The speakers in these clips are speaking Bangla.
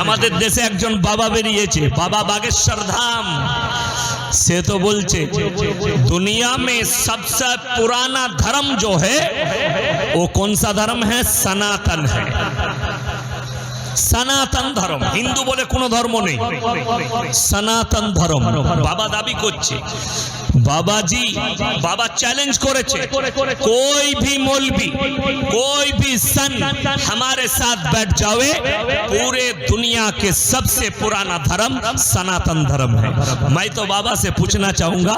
আমাদের দেশে একজন বাবা বেরিয়েছে বাবা বাগেশ্বর ধাম সে তো বলছে दुनिया में सबसे पुराना धर्म जो है वो कौन सा धर्म है सनातन है সনাতন ধর্ম। হিন্দু বলে কোনো ধর্ম নেই। সনাতন ধর্ম। বাবা দাবি করছে। বাবাজি, বাবা চ্যালেঞ্জ করেছে। কই ভি মোলবি, কই ভি সন, হামারে সাথ ব্যাঠ যাবে পুরে দুনিয়াকে সবসে পুরানা ধর্ম সনাতন ধর্ম হ্যাঁ মাই তো বাবা সে পুছনা চাহুঙ্গা,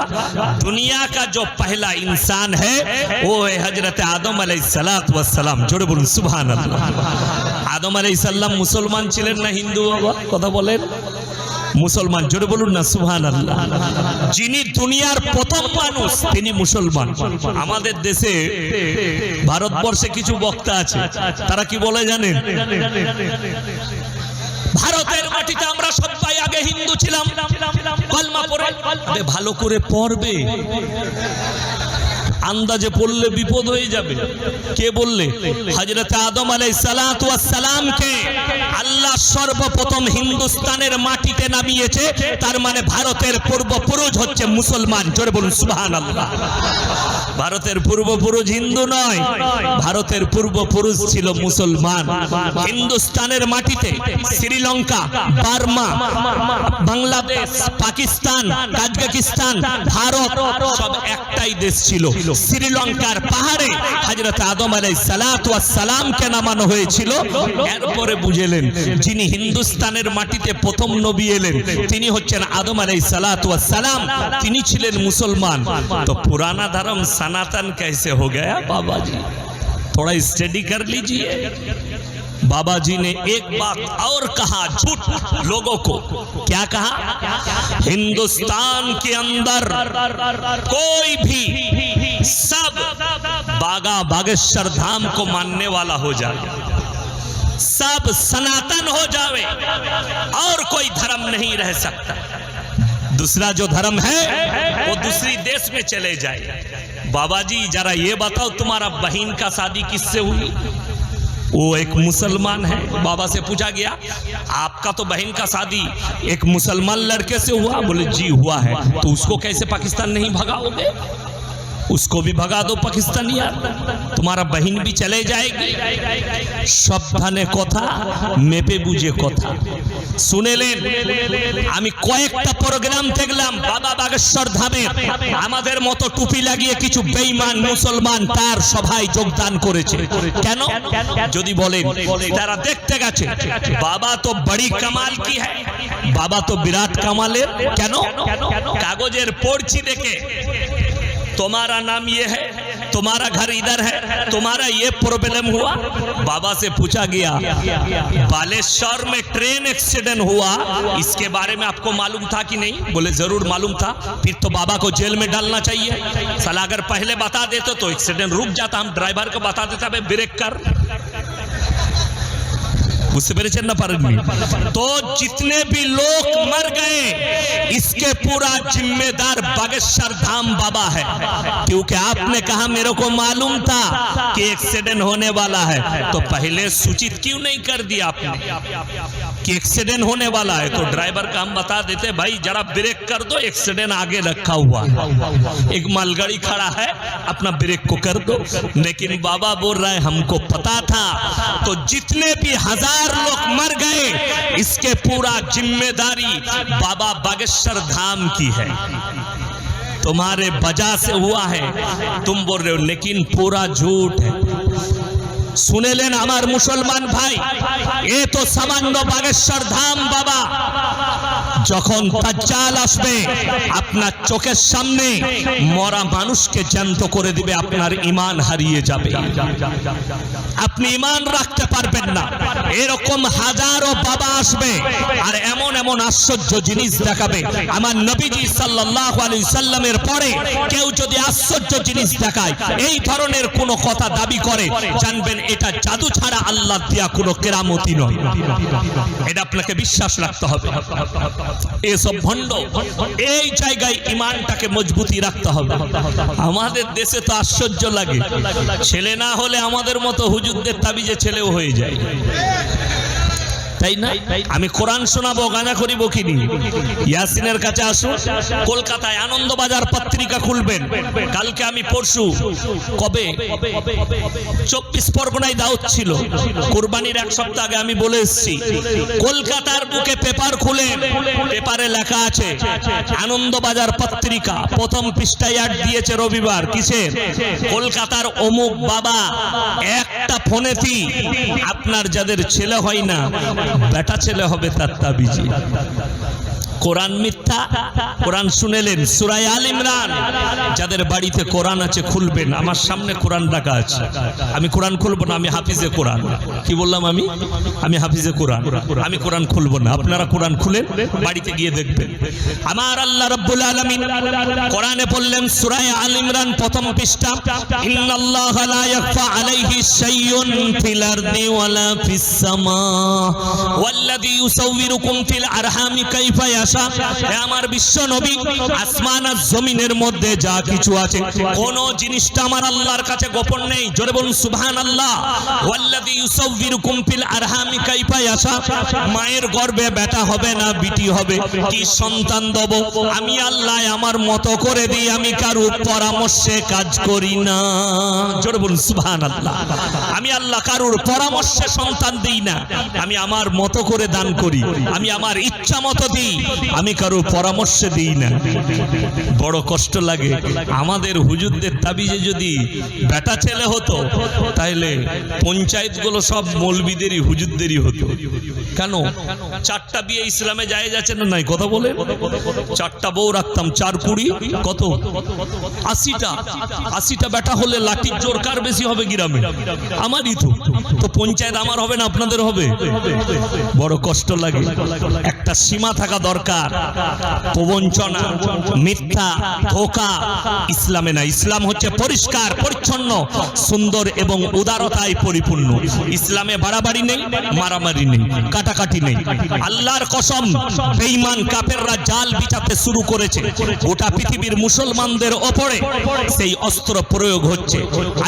দুনিয়া কা জো পহলা ইনসান হ্যায় ও হজরত আদম আলাইহিস সালাত ওয়াস সালাম। জুড়ে বলুন, সুবহানাল্লাহ। আদম আলাই সাল্লাম মুসলমান ছিলেন না হিন্দু বাবা? কথা বলেন। মুসলমান, জোরে বলুন না সুহান আল্লাহ যিনি দুনিয়ার প্রথম মানুষ, তিনি মুসলমান। আমাদের দেশে ভারতবর্ষে কিছু বক্তা আছে। তারা কি বলে জানেন? ভারতের মাটিতে আমরা সবাই আগে হিন্দু ছিলাম। ভালো করে পড়বে। আন্দাজে পড়লে বিপদ হয়ে যাবে। কে বললে? হজরত আদম আলাই সালামকে আল্লাহ সর্বপ্রথম হিন্দুস্তানের মাটিতে নামিয়েছে, তার মানে ভারতের পূর্বপুরুষ হচ্ছে মুসলমান। জোরে বলুন সুবহান আল্লাহ ভারতের পূর্বপুরুষ হিন্দু নয়, ভারতের পূর্বপুরুষ ছিল মুসলমান। হিন্দুস্তানের মাটিতে শ্রীলঙ্কা, বার্মা, বাংলাদেশ, পাকিস্তান কাজকিস্তান ভারত সব একটাই দেশ ছিল। শ্রীলঙ্কার পাহাড়ে হজরত আদম আলাই সালামকে নামানো হয়েছিল এরপরে বুঝেলেন যিনি হিন্দুস্তানের মাটিতে প্রথম নবী এলেন তিনি হচ্ছেন আদম আলাই সালাম তিনি ছিলেন মুসলমান তো পুরানা ধর্ম सनातन कैसे हो गया बाबा जी थोड़ा स्टडी कर लीजिए बाबा जी ने एक बात और कहा झूठ लोगों को क्या कहा हिंदुस्तान के अंदर कोई भी सब बागा बागेश्वर धाम को मानने वाला हो जाए। सब सनातन हो जावे और कोई धर्म नहीं रह सकता। दूसरा जो धर्म है, वो दूसरी देश में चले जाए। बाबा जी जरा ये बताओ, तुम्हारा बहन का शादी किससे हुई? वो एक मुसलमान है, बाबा से पूछा गया। आपका तो बहन का शादी एक मुसलमान लड़के से हुआ? बोले, जी, हुआ है। तो उसको कैसे पाकिस्तान नहीं भगाओगे? उसको भी भगा दो पाकिस्तान यार तुम्हारा बहन भी चले जाएगी সাবধানে কথা মেপে বুঝে কথা শুনেলেন আমি কয়েকটা প্রোগ্রাম দেখলাম বাবা বাগেশ্বর ধামে আমাদের মতো টুপি লাগিয়ে কিছু বেঈমান মুসলমান তার সভায় যোগদান করেছে কেন যদি বলেন তারা দেখতে গেছে বাবা তো বড়ি কামাল কি হ্যাঁ বাবা তো বিরাট কামালের কেন কাগজের পড়ছি দেখে तुम्हारा नाम ये है, तुम्हारा घर इधर है, तुम्हारा ये प्रॉब्लम हुआ? बाबा से पूछा गया, बालेश्वर में ट्रेन एक्सीडेंट हुआ, इसके बारे में आपको मालूम था कि नहीं? बोले, ज़रूर मालूम था, फिर तो बाबा को जेल में डालना चाहिए। सलाह अगर पहले बता देते तो एक्सीडेंट रुक जाता, हम ड्राइवर को बता देता भाई ब्रेक कर। বুঝতে পেরেছেন না পারেননি तो जितने भी लोग मर गए इसके पूरा जिम्मेदार बागेश्वर धाम बाबा है क्योंकि आपने कहा मेरे को मालूम था कि एक्सीडेंट होने वाला है तो पहले सूचित क्यों नहीं कर दिया आपने कि एक्सीडेंट होने वाला है तो ड्राइवर का हम बता देते भाई जरा ब्रेक कर दो एक्सीडेंट आगे रखा हुआ है एक मालगाड़ी खड़ा है अपना ब्रेक को कर दो लेकिन बाबा बोल रहा है हमको पता था तो जितने भी हजार लोग मर गए। इसके पूरा ज़िम्मेदारी बाबा बागेश्वर धाम की है। तुम्हारे वजह से हुआ है। तुम बोल रहे हो, लेकिन पूरा झूठ है। শুনেলেন আমার মুসলমান ভাই, এ তো সামান্য বাগেশ্বর ধাম বাবা। যখন দাজ্জাল আসবে, আপনার চোখের সামনে মরা মানুষকে জ্যান্ত করে দিবে, আপনার ইমান হারিয়ে যাবে। আপনি ইমান রাখতে পারবেন না। এরকম হাজারো বাবা আসবে, আর এমন এমন আশ্চর্য জিনিস দেখাবে। আমার নবীজি সাল্লাল্লাহু আলাইহি সাল্লামের পরে কেউ যদি আশ্চর্য জিনিস দেখায়, এই ধরনের কোনো কথা দাবি করে, জানবেন এটা জাদু ছাড়া আল্লাহ দিয়া কোনো কেরামতি নয়। এটা আপনাকে বিশ্বাস রাখতে হবে। এসব ভণ্ড, এই জায়গায় ইমানটাকে মজবুতি রাখতে হবে। আমাদের দেশে তো আশ্চর্য লাগে। ছেলে না হলে আমাদের মতো হুজুরদের তাবিজে ছেলেও হয়ে যায়। তাই না? আমি কোরআন শোনাবো গাঁজা করি বকিনি ইয়াসিনের কাছে আসুন কলকাতায় আনন্দবাজার পত্রিকা খুলবেন। কালকে আমি পরশু, কবে? চব্বিশ পরগনায় দাওয়াত ছিল। কোরবানির এক সপ্তাহ আগে আমি বলে এসেছি, কলকাতার বুকে পেপার খুলেন, পেপারে লেখা আছে, আনন্দবাজার পত্রিকা, প্রথম পৃষ্ঠায় অ্যাড দিয়েছে রবিবার কিসের কলকাতার অমুক বাবা, একটা ফোনেতেই আপনার যাদের ছেলে হয় না বেটা ছেলে হবে তার তাবিজি। কোরআন মিথ্যা, কোরআন শুনেলেন সুরাই আল ইমরান। যাদের বাড়িতে কোরআন আছে, খুলবেন। আমার সামনে কোরআন রাখা আছে। আমি কোরআন খুলবো না, আমি হাফিজে কোরআন। কি বললাম আমি? আমি হাফিজে কোরআন। আমি কোরআন খুলবো না। আপনারা কোরআন খুলেন, বাড়িতে গিয়ে দেখবেন। আমার আল্লাহ রাব্বুল আলামিন কোরআনে বললেন সূরা আল ইমরান, প্রথম পৃষ্ঠা, ইন্নাল্লাহা লা ইয়াখফা আলাইহি শাইউন ফিল আরদি ওয়ালা ফিস সামা ওয়াল্লাযী ইউসাউবিরুকুম ফিল আরহামি কাইফা ইয়াশা হে আমার বিশ্ব নবী, আসমান আর জমিনের মধ্যে যা কিছু আছে। কোন জিনিসটা আমার আল্লাহর কাছে গোপন নেই। জোরে বলুন, সুবহানাল্লাহ। ওয়াল্লাযী ইউসাউবিরুকুম ফিল আরহামি কাইফা ইয়াশা। মায়ের গর্ভে বেটা হবে না, বিটি হবে। কি সন্তান দেব? আমি আল্লাহ, আমার মতো করে দিই, আমি কারুর পরামর্শে কাজ করি না। জোরে বলুন, সুবহানাল্লাহ। আমি আল্লাহ কারুর পরামর্শে সন্তান দিই না। আমি আমার মতো করে দান করি। আমি আমার ইচ্ছা মতো দিই। আমি কারও পরামর্শে দিই না। বড় কষ্ট লাগে। আমাদের হুজুরদের তাবিজে যদি বেটা ছেলে হতো তাহলে পঞ্চায়েতগুলো সব মৌলবিদেরই, হুজুরদেরই হতো। কেন? চারটা বিয়ে ইসলামে যায় যাচ্ছে না নাই? কথা বলে চারটা বউ রাখতাম, চার কুড়ি। কত? আশিটা। আশিটা বেটা হলে লাঠির জোর কার বেশি হবে গ্রামে? আমারই তো। তো পঞ্চায়েত আমার হবে না আপনাদের হবে? বড় কষ্ট লাগে। একটা সীমা থাকা দরকার। প্রবঞ্চনা মিথ্যা, ধোকা, ইসলামে না। ইসলাম হচ্ছে পরিষ্কার, পরিচ্ছন্ন, সুন্দর এবং উদারতায় পরিপূর্ণ। ইসলামে বাড়াবাড়ি নেই, মারামারি নেই, কাটাকাটি নেই। আল্লাহর কসম, বেঈমান কাফেররা জাল বিছাতে শুরু করেছে। গোটা পৃথিবীর মুসলমানদের ওপরে সেই অস্ত্র প্রয়োগ হচ্ছে।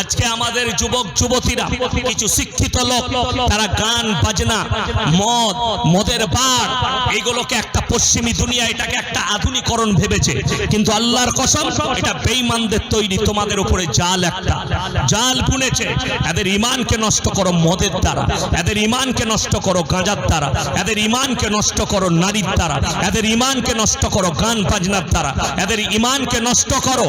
আজকে আমাদের যুবক, যুবতীরা, কিছু শিক্ষিত লোক, তারা গান, বাজনা, মদ, মদের বার, এইগুলোকে একটা পশ্চিমী দুনিয়া এটাকে একটা আধুনিকরণ ভেবেছে। কিন্তু আল্লাহর কসম, এটা বেঈমানদের তৈরি, তোমাদের উপরে জাল একটা। জাল বুনেছে। এদের ইমানকে নষ্ট করো মদের দ্বারা। এদের ইমানকে নষ্ট করো গাঁজার দ্বারা। এদের ইমানকে নষ্ট করো নারীর দ্বারা। এদের ইমানকে নষ্ট করো গান বাজনার দ্বারা। এদের ইমানকে নষ্ট করো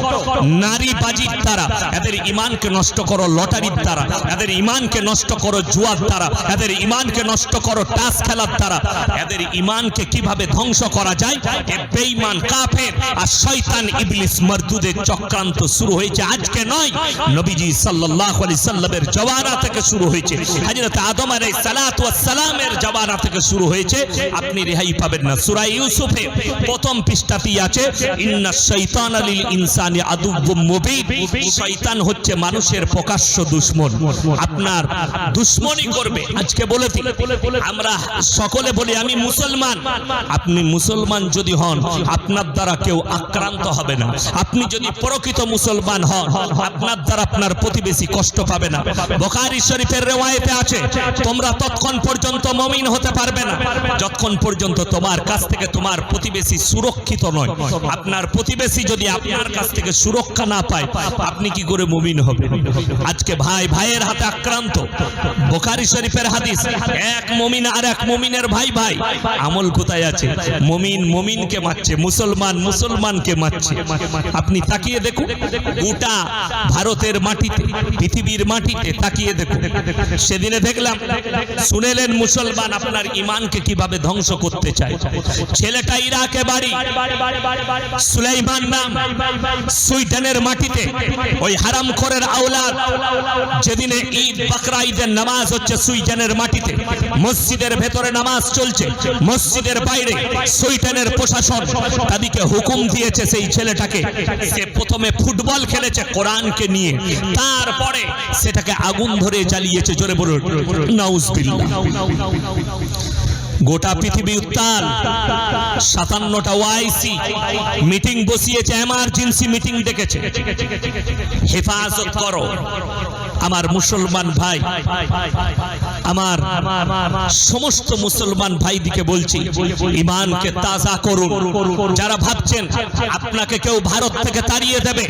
নারী বাজির দ্বারা। এদের ইমানকে নষ্ট করো লটারির দ্বারা। এদের ইমানকে নষ্ট করো জুয়ার দ্বারা। এদের ইমানকে নষ্ট করো টাস খেলার দ্বারা। এদের ইমানকে কীভাবে ধ্বংস করা যায় এ বেঈমান কাফের আর শয়তান ইবলিস মরদুদের চক্রান্ত শুরু হয়েছে। আজকে নয় নবীজি সাল্লাল্লাহু আলাইহি সাল্লামের জওয়ানা থেকে শুরু হয়েছে। হযরত আদম আলাইহিস সালাতু ওয়াস সালামের জওয়ানা থেকে শুরু হয়েছে। আপনি রেহাই পাবেন না। সূরা ইউসুফে প্রথম পৃষ্ঠাতেই আছে ইন্না শাইতানা লিল ইনসানি আদুব্বুম মুবিন। শয়তান হচ্ছে মানুষের প্রকাশ্য দুশমন। আপনার দুশমনি করবে। আজকে বলে দিই, আমরা সকলে বলি আমি মুসলমান। আপনি মুসলমান যদি হন, আপনার দ্বারা কেউ আক্রান্ত হবে না। আপনি যদি প্রকৃত মুসলমান হন, আপনার দ্বারা আপনার প্রতিবেশী কষ্ট পাবে না। বোখারি শরীফের রেওয়ায়েতে আছে, তোমরা ততক্ষণ পর্যন্ত মমিন হতে পারবে না। যতক্ষণ পর্যন্ত তোমার কাছ থেকে তোমার প্রতিবেশী সুরক্ষিত নয়। আপনার প্রতিবেশী যদি আপনার কাছ থেকে সুরক্ষা না পায়, আপনি কি করে মমিন হবে আজকে ভাই, ভাইয়ের হাতে আক্রান্ত। বোখারি শরীফের হাদিস, এক মমিন আর এক মমিনের ভাই ভাই। আমল কোথায় আছে? মমিন মমিনকে মারছে, মুসলমান মুসলমানকে মারছে। আপনি তাকিয়ে দেখুন, গোটা ভারতের মাটিতে, পৃথিবীর মাটিতে তাকিয়ে দেখুন। সেদিনে দেখলাম, শুনেলেন মুসলমান আপনার ইমানকে কীভাবে ধ্বংস করতে চায়। ছেলেটা ইরাকে বাড়ি, সুলাইমান নাম, সুইডেনের মাটিতে, ওই হারাম খরের আওলাদ। যেদিনে ঈদ বাকরা ঈদের নামাজ হচ্ছে সুইডেনের মাটিতে। মসজিদের ভেতরে নামাজ চলছে, মসজিদের বাইরে সুইডেনের প্রশাসন তাদেরকে হুকুম দিয়েছে সেই ছেলেটাকে। সে প্রথমে ফুটবল খেলেছে কোরআনকে নিয়ে। তারপরে সেটাকে আগুন ধরে জ্বালিয়েছে, জোরে বলুন। নাউজবিল্লাহ। গোটা পৃথিবী উত্তাল। সাতান্নটা ওয়াইসি মিটিং বসিয়েছে, এমার্জেন্সি মিটিং ডেকেছে। হেফাজত করো। আমার মুসলমান ভাই, আমার সমস্ত মুসলমান ভাইদিকে বলছি, ইমানকে তাজা করুন। যারা ভাবছেন আপনাকে কেউ ভারত থেকে তাড়িয়ে দেবে,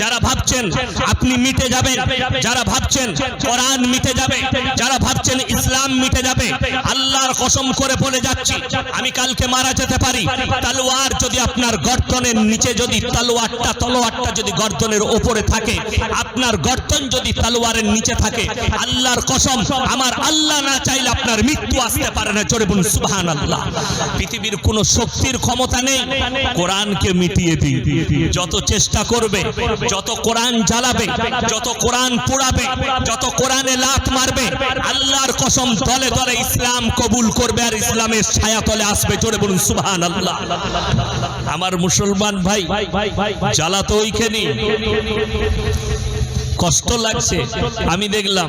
যারা ভাবছেন আপনি মিটে যাবেন, যারা ভাবছেন কোরআন মিটে যাবে, যারা ভাবছেন ইসলাম মিটে যাবে, আল্লাহর কসম করে বলে যাচ্ছি, আমি কালকে মারা যেতে পারি, তালোয়ার যদি আপনার গর্তনের নিচে যদি তালোয়ারটা, তলোয়ারটা যদি গর্তনের ওপরে থাকে, আপনার গর্তন যদি তালোয়ারের নিচে থাকে। আল্লাহর কসম, আমার আল্লাহ না চাইলে আপনার মৃত্যু আসতে পারে না। জোরে বলুন সুবহান আল্লাহ পৃথিবীর কোনো শক্তির ক্ষমতা নেই, কোরআনকে মিটিয়ে দিই যত চেষ্টা করবে, যত কোরআন জ্বালাবে, যত কোরআন পোড়াবে, যত কোরআনে লাত মারবে, আল্লাহর কসম দলে দলে ইসলাম কবুল করবে আর ইসলামের ছায়া তলে আসবে। জোরে বলুন সুবহান আল্লাহ আমার মুসলমান ভাই জ্বালা তো ওইখানে কষ্ট লাগছে আমি দেখলাম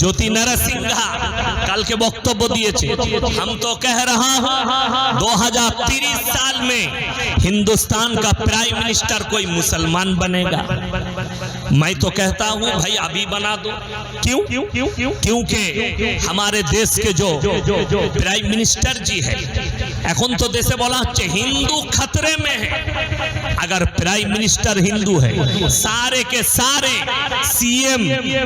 জ্যোতি নারা সিংহা কালকে বক্তব্য দিয়েছে हम तो कह रहा हूं 2030 साल में हिंदुस्तान का प्राइम मिनिस्टर कोई मुसलमान बनेगा मैं तो कहता हूं भाई अभी बना दो क्यों क्योंकि हमारे देश के जो प्राइम मिनिस्टर जी है এখন তো দেশে বলা হচ্ছে হিন্দু खतरे में है अगर प्राइम मिनिस्टर हिंदू है सारे के सारे सीएम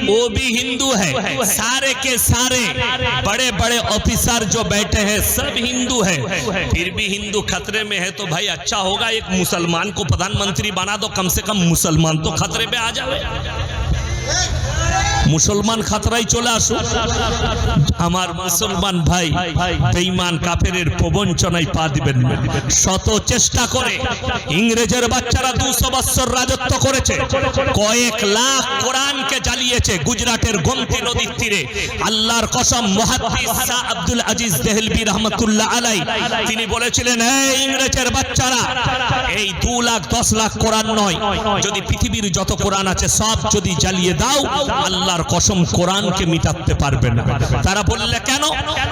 वो भी हिंदू है सारे के सारे बड़े बड़े ऑफिसर जो बैठे हैं सब हिंदू है फिर भी हिंदू खतरे में है तो भाई अच्छा होगा एक मुसलमान को प्रधानमंत्री बना दो कम से कम मुसलमान तो खतरे में आ जाए মুসলমান খাতরাই চলে আসুক। আমার মুসলমান ভাই, বেঈমান কাফেরের প্রবঞ্চনায় পা দিবেন না। শত চেষ্টা করে ইংরেজের বাচ্চারা দুশো বৎসর রাজত্ব করেছে। কয়েক লাখ কোরআনকে জ্বালিয়েছে গুজরাটের গোমতি নদীর তীরে। আল্লাহর কসম, মুহাদ্দিস শাহ আব্দুল আজিজ দেহলবি রহমতুল্লাহ আলাই, তিনি বলেছিলেন, এই ইংরেজের বাচ্চারা, এই দু লাখ, দশ লাখ কোরআন নয়। যদি পৃথিবীর যত কোরআন আছে, সব যদি জ্বালিয়ে দাও আল্লাহর কসম কোরআনকে মিটাতে পারবে না। তারা বললে, কেন?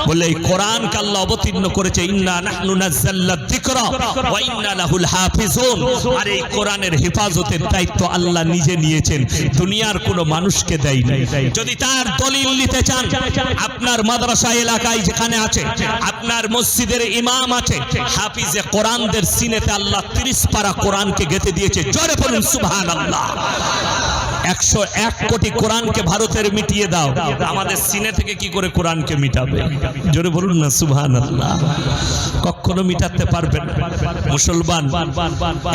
বলে এই কোরআনকে আল্লাহ অবতীর্ণ করেছে, ইন্না নাহনু নাযাল্লা যিকরা ওয়া ইন্না লাহুল হাফিজুন। আর এই কোরআনের হেফাজতের দায়িত্ব আল্লাহ নিজে নিয়েছেন। দুনিয়ার কোনো মানুষকে দেয় নাই যদি তার দলিল নিতে চান, আপনার মাদ্রাসা এলাকায় যেখানে আছে, আপনার মসজিদের ইমাম আছে, হাফিজে কোরআনদের সিনেতে আল্লাহ 30 পারা কোরআনকে গেঁথে দিয়েছে। জোরে বলুন, সুবহানাল্লাহ। একশো এক কোটি কোরআনকে ভারতের মিটিয়ে দাও। আমাদের সিনে থেকে কি করে কোরআনকে মিটাবে? জোরে বলুন না সুবহান আল্লাহ কখনো মিটাতে পারবেন মুসলমান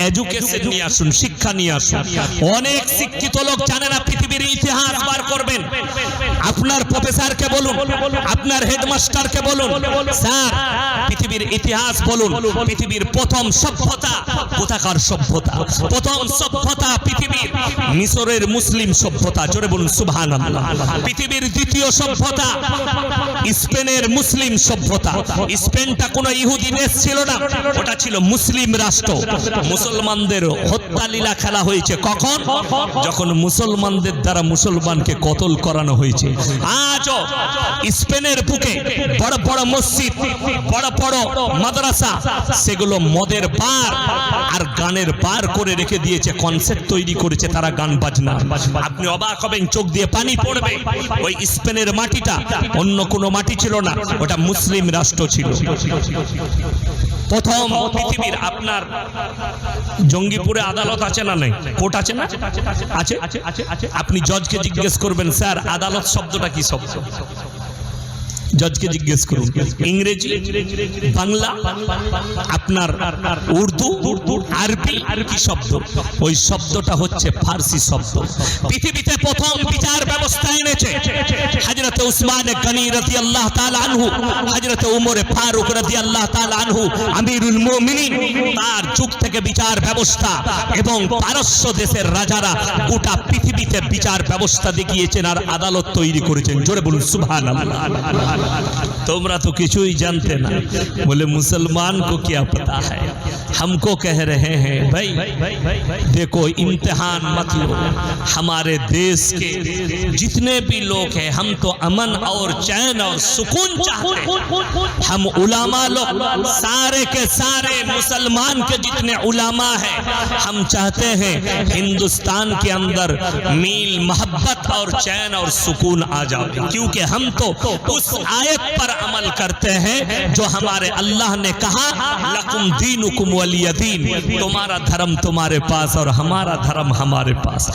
এডুকেশন নিয়ে আসুন শিক্ষা নিয়ে আসুন। অনেক শিক্ষিত লোক জানে না পৃথিবীর ইতিহাস বার করবেন। আপনার প্রফেসরকে বলুন আপনার হেডমাস্টারকে বলুন স্যার পৃথিবীর ইতিহাস বলুন পৃথিবীর প্রথম সভ্যতা কোথাকার সভ্যতা? প্রথম সভ্যতা পৃথিবীর মিশরের মুসলিম সভ্যতা, জোরে বলুন সুবহান পৃথিবীর দ্বিতীয় সভ্যতা, স্পেনের মুসলিম সভ্যতা। স্পেনটা কোনো ইহুদি দেশ ছিল না, ওটা ছিল মুসলিম রাষ্ট্র। মুসলমানদের হত্যা লীলা খেলা হয়েছে কখন? যখন মুসলমানদের দ্বারা মুসলমানকে কতল করানো হয়েছে। আজও স্পেনের বুকে বড় বড় মসজিদ, বড় বড় মাদ্রাসা, সেগুলো মদের বার আর গানের পার করে রেখে দিয়েছে কনসেপ্ট তৈরি করেছে তারা গান বাজনা। আপনি অবাক হবেন, চোখ দিয়ে পানি পড়বে। ওই স্পেনের মাটিটা অন্য কোনো মাটি ছিল না, ওটা মুসলিম রাষ্ট্র ছিল। প্রথম পৃথিবীর আপনার জঙ্গিপুরে আদালত আছে না নাই? কোর্ট আছে না? আছে। আপনি জজকে জিজ্ঞেস করবেন, স্যার, আদালত শব্দটা কি শব্দ? জজকে জিজ্ঞেস করুন। ইংরেজি, বাংলা, আপনার উর্দু, আরবি কি শব্দ? ওই শব্দটা হচ্ছে ফার্সি শব্দ। পৃথিবীতে প্রথম বিচার ব্যবস্থা এনেছে। হযরত উসমান গনি রাদিয়াল্লাহু তাআলা আনহু হযরত উমর ফারুক রাদিয়াল্লাহু তাআলা আনহু, আমিরুল মুমিনিন, তার যুগ থেকে বিচার ব্যবস্থা এবং পারস্য দেশের রাজারা গোটা পৃথিবীতে বিচার ব্যবস্থা দেখিয়েছেন আর আদালত তৈরি করেছেন। জোরে বলুন, সুবহানাল্লাহ। तुमरा तो किचु ही जानते ना। बोले, मुसलमान को क्या पता है? हमको कह रहे हैं, भाई, देखो, इम्तिहान मत लो। हमारे देश के जितने भी लोग हैं, हम तो अमन और चैन और सुकून चाहते हैं। हम उलामा लोग, सारे के सारे मुसलमान के जितने उलामा हैं, हम चाहते हैं हिंदुस्तान के अंदर मील, मोहब्बत और चैन और सुकून आ जाए क्योंकि हम तो उस आयत पर अमल करते हैं, जो हमारे अल्लाह ने कहा, लकुम दीन तुम्हारा धर्म तुम्हारे पास और हमारा धर्म हमारे पास।